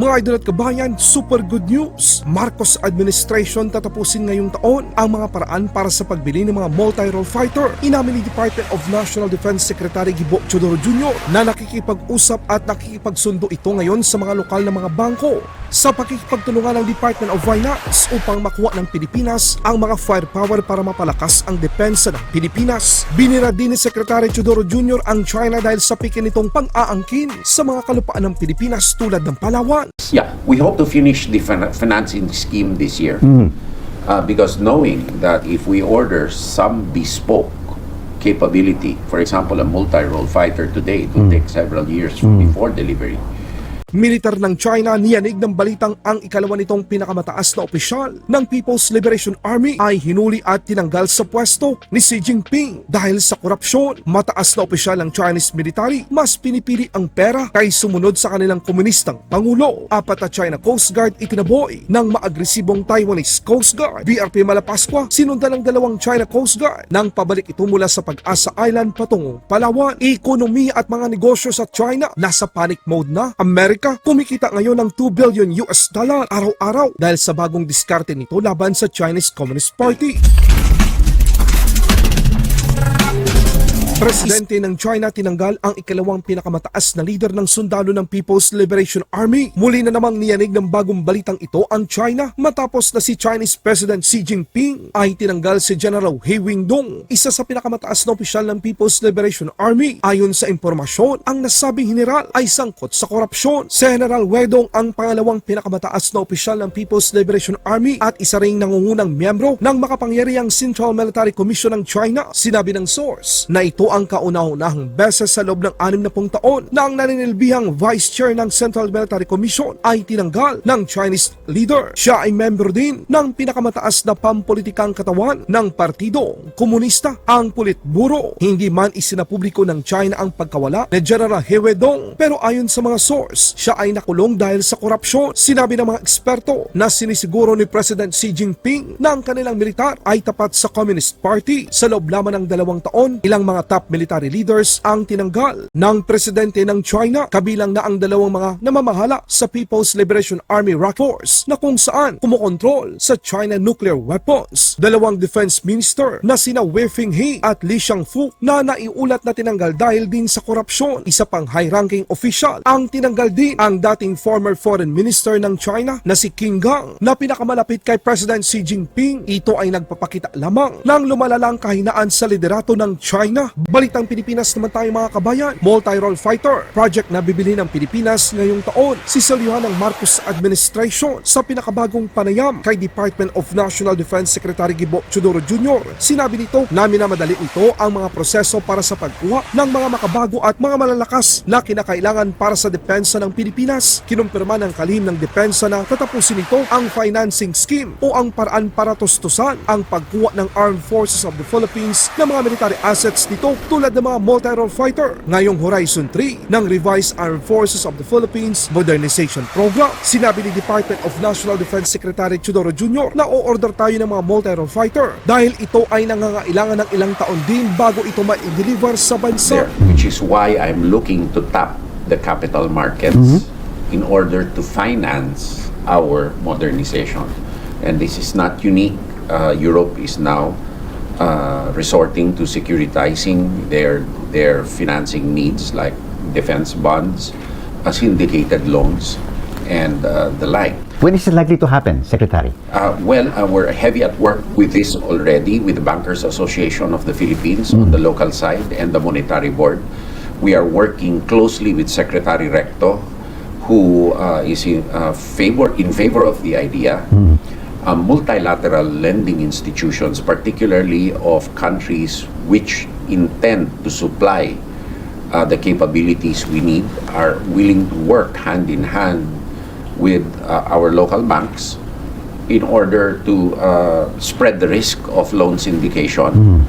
Mga idol at kabayan, super good news! Marcos administration tatapusin ngayong taon ang mga paraan para sa pagbili ng mga multi-role fighter. Inamin ni Department of National Defense Secretary Gibo Chodoro Jr. na nakikipag-usap at nakikipagsundo ito ngayon sa mga lokal na mga bangko sa pakikipagtulungan ng Department of Finance upang makuha ng Pilipinas ang mga firepower para mapalakas ang depensa ng Pilipinas. Binira din ni Secretary Chodoro Jr. ang China dahil sa pikin nitong pang-aangkin sa mga kalupaan ng Pilipinas tulad ng Palawan. Yeah, we hope to finish the fin- financing scheme this year. Mm-hmm. Uh, because knowing that if we order some bespoke capability, for example, a multi-role fighter today, it will mm. take several years mm. before delivery. Militar ng China niyanig ng balitang ang ikalawa nitong pinakamataas na opisyal ng People's Liberation Army ay hinuli at tinanggal sa pwesto ni Xi Jinping dahil sa korupsyon. Mataas na opisyal ng Chinese military mas pinipili ang pera kay sumunod sa kanilang komunistang pangulo. Apat na China Coast Guard itinaboy ng maagresibong Taiwanese Coast Guard. BRP Malapascua sinundan ng dalawang China Coast Guard nang pabalik ito mula sa Pag-asa Island patungong Palawan. Ekonomiya at mga negosyo sa China nasa panic mode na. Amerika kumikita ngayon ng 2 billion US dollar araw-araw dahil sa bagong diskarte nito laban sa Chinese Communist Party. Presidente ng China tinanggal ang ikalawang pinakamataas na leader ng sundalo ng People's Liberation Army. Muli na namang niyanig ng bagong balitang ito ang China matapos na si Chinese President Xi Jinping ay tinanggal si General He Wingdong, isa sa pinakamataas na opisyal ng People's Liberation Army. Ayon sa impormasyon, ang nasabing general ay sangkot sa korupsyon. Si General Wedong ang pangalawang pinakamataas na opisyal ng People's Liberation Army at isa ring nangungunang miyembro ng makapangyarihang Central Military Commission ng China. Sinabi ng source na ito ang kauna-unahang beses sa loob ng 60 taon na ang naninilbihang Vice Chair ng Central Military Commission ay tinanggal ng Chinese leader. Siya ay member din ng pinakamataas na pampolitikang katawan ng Partido Komunista, ang Politburo. Hindi man isinapubliko ng China ang pagkawala ni General He Wedong pero ayon sa mga source, siya ay nakulong dahil sa korupsyon. Sinabi ng mga eksperto na sinisiguro ni President Xi Jinping na ang kanilang militar ay tapat sa Communist Party. Sa loob lamang ng dalawang taon, ilang mga top military leaders ang tinanggal ng presidente ng China kabilang na ang dalawang mga namamahala sa People's Liberation Army Rock Force na kung saan kumokontrol sa China nuclear weapons. Dalawang defense minister na sina Wei Fenghe at Li Shangfu na naiulat na tinanggal dahil din sa korupsyon. Isa pang high-ranking official ang tinanggal din ang dating former foreign minister ng China na si King Gang na pinakamalapit kay President Xi Jinping. Ito ay nagpapakita lamang ng lumalalang kahinaan sa liderato ng China. Balitang Pilipinas naman tayo mga kabayan, multi-role fighter, project na bibili ng Pilipinas ngayong taon. Siselyuhan ng Marcos administration sa pinakabagong panayam kay Department of National Defense Secretary Gibo Chodoro Jr. Sinabi nito na minamadali ito ang mga proseso para sa pagkuha ng mga makabago at mga malalakas na kinakailangan para sa depensa ng Pilipinas. Kinumpirma ng kalihim ng depensa na tatapusin nito ang financing scheme o ang paraan para tustusan ang pagkuha ng Armed Forces of the Philippines ng mga military assets nito tulad ng mga multi-role fighter ngayong Horizon 3 ng Revised Armed Forces of the Philippines Modernization Program. Sinabi ni Department of National Defense Secretary Chodoro Jr. na o-order tayo ng mga multi-role fighter dahil ito ay nangangailangan ng ilang taon din bago ito ma-deliver sa bansa. there, which is why I'm looking to tap the capital markets in order to finance our modernization. And this is not unique. Uh, Europe is now uh, resorting to securitizing their their financing needs, like defense bonds, uh, syndicated loans, and uh, the like. When is it likely to happen, Secretary? Uh, well, uh, we're heavy at work with this already with the Bankers Association of the Philippines on the local side and the Monetary Board. We are working closely with Secretary Recto, who uh, is in uh, favor in favor of the idea. Uh, multilateral lending institutions, particularly of countries which intend to supply uh, the capabilities we need, are willing to work hand in hand with uh, our local banks in order to uh, spread the risk of loan syndication.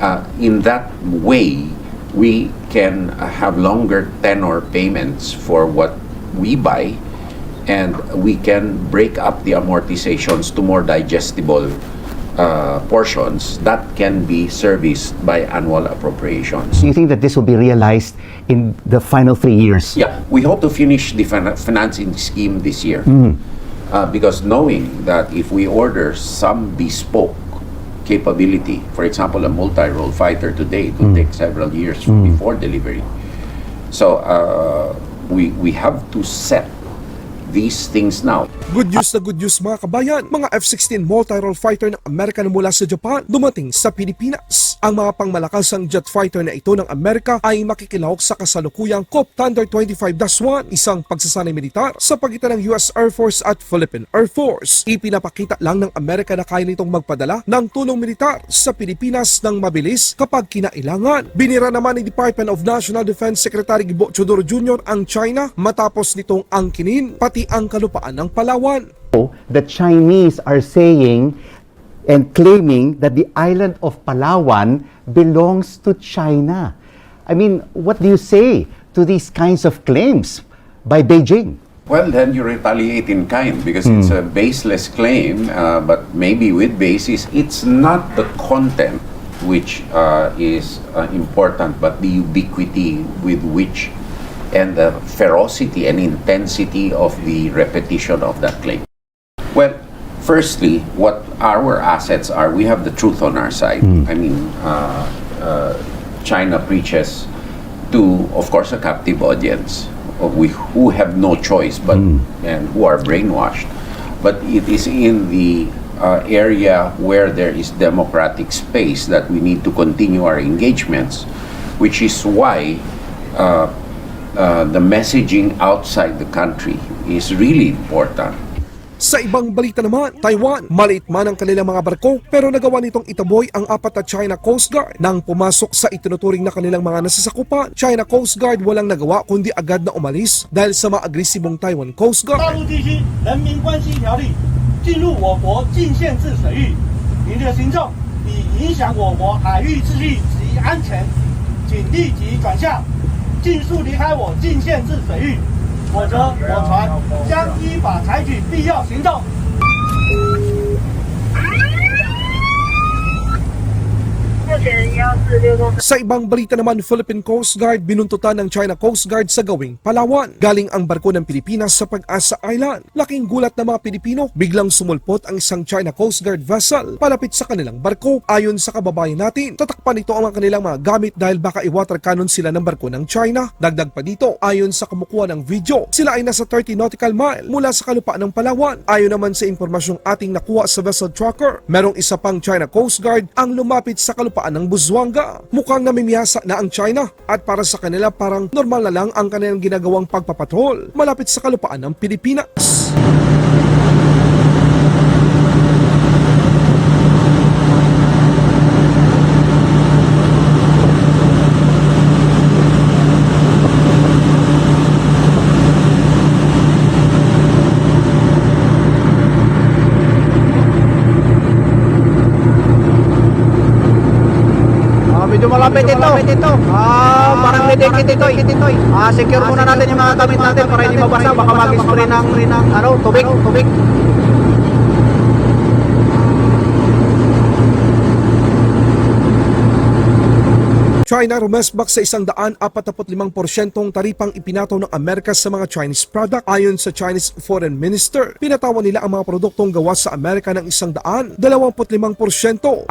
Uh, in that way, we can uh, have longer tenor payments for what we buy and we can break up the amortizations to more digestible uh, portions that can be serviced by annual appropriations. Do you think that this will be realized in the final three years? Yeah, we hope to finish the fin- financing scheme this year. Uh, because knowing that if we order some bespoke capability, for example, a multi-role fighter today, it will take several years before delivery. So uh, we, we have to set these things now. Good news na good news mga kabayan, mga F-16 multi-role fighter ng Amerika na mula sa Japan dumating sa Pilipinas. Ang mga pangmalakasang jet fighter na ito ng Amerika ay makikilahok sa kasalukuyang COP Thunder 25-1, isang pagsasanay militar sa pagitan ng US Air Force at Philippine Air Force. Ipinapakita lang ng Amerika na kaya nitong magpadala ng tulong militar sa Pilipinas ng mabilis kapag kinailangan. Binira naman ni Department of National Defense Secretary Gibo Chodoro Jr. ang China matapos nitong angkinin pati ang kalupaan ng Palawan. The Chinese are saying and claiming that the island of Palawan belongs to China. I mean, what do you say to these kinds of claims by Beijing? Well, then you retaliate in kind because it's a baseless claim, uh, but maybe with basis. It's not the content which uh, is uh, important, but the ubiquity with which and the ferocity and intensity of the repetition of that claim. Well, firstly, what our assets are, we have the truth on our side. I mean, uh, uh, China preaches to, of course, a captive audience of we, who have no choice but and who are brainwashed. But it is in the uh, area where there is democratic space that we need to continue our engagements, which is why uh, uh, the messaging outside the country is really important. Sa ibang balita naman, Taiwan, maliit man ang kanilang mga barko pero nagawa nitong itaboy ang apat na China Coast Guard nang pumasok sa itinuturing na kanilang mga nasasakupan. China Coast Guard walang nagawa kundi agad na umalis dahil sa maagresibong Taiwan Coast 大 Guard. 陆地区人民关系条例进入我国禁限制水域，您的行动已影响我国海域秩序及安全，请立即转向，尽速离开我禁限制水域， 否则我船将依法采取必要行动。Sa ibang balita naman, Philippine Coast Guard binuntutan ng China Coast Guard sa gawing Palawan. Galing ang barko ng Pilipinas sa Pag-asa Island. Laking gulat ng mga Pilipino, biglang sumulpot ang isang China Coast Guard vessel palapit sa kanilang barko. Ayon sa kababayan natin, tatakpan nito ang mga kanilang mga gamit dahil baka i-water cannon sila ng barko ng China. Dagdag pa dito, ayon sa kumukuha ng video, sila ay nasa 30 nautical mile mula sa kalupaan ng Palawan. Ayon naman sa impormasyong ating nakuha sa vessel tracker, merong isa pang China Coast Guard ang lumapit sa kalupaan ng Buzuanga. Mukhang namimiyasa na ang China at para sa kanila parang normal na lang ang kanilang ginagawang pagpapatrol malapit sa kalupaan ng Pilipinas. Ah, medyo malapit ito. Ito. Ah, parang may dikit ito. ito. Ah, secure muna natin yung mga gamit natin para hindi mabasa. Baka mag-spray ng, ng ano, tubig. Tubig. China rumesbak sa isang daan 45% taripang ipinataw ng Amerika sa mga Chinese product. Ayon sa Chinese Foreign Minister, pinatawan nila ang mga produktong gawa sa Amerika ng isang daan 25%.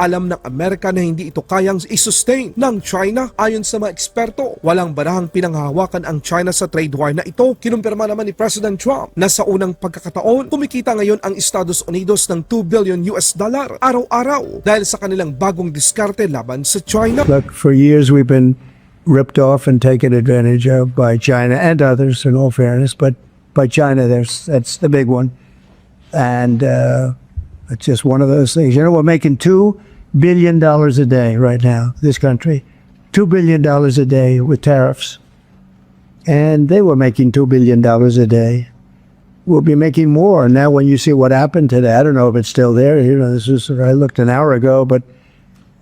Alam ng Amerika na hindi ito kayang isustain ng China. Ayon sa mga eksperto, walang barahang pinanghahawakan ang China sa trade war na ito. Kinumpirma naman ni President Trump na sa unang pagkakataon, kumikita ngayon ang Estados Unidos ng 2 billion US dollar araw-araw dahil sa kanilang bagong diskarte laban sa China. Look, for years we've been ripped off and taken advantage of by China and others, in all fairness, but by China, there's that's the big one, and uh, it's just one of those things. You know, we're making two billion dollars a day right now. This country, two billion dollars a day with tariffs, and they were making two billion dollars a day. We'll be making more And now. When you see what happened today, I don't know if it's still there. You know, this is I looked an hour ago, but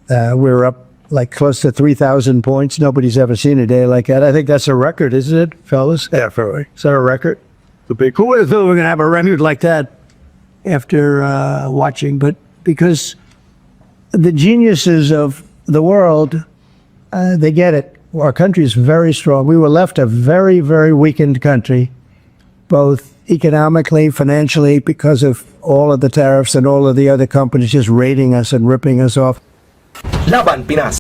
uh, we're up like close to 3,000 points. Nobody's ever seen a day like that. I think that's a record, isn't it, fellas? Yeah, for Is that a record? The big. Who would have thought we we're going to have a record like that after uh, watching? But because the geniuses of the world, uh, they get it. Our country is very strong. We were left a very, very weakened country, both economically, financially, because of all of the tariffs and all of the other companies just raiding us and ripping us off. Laban Pinas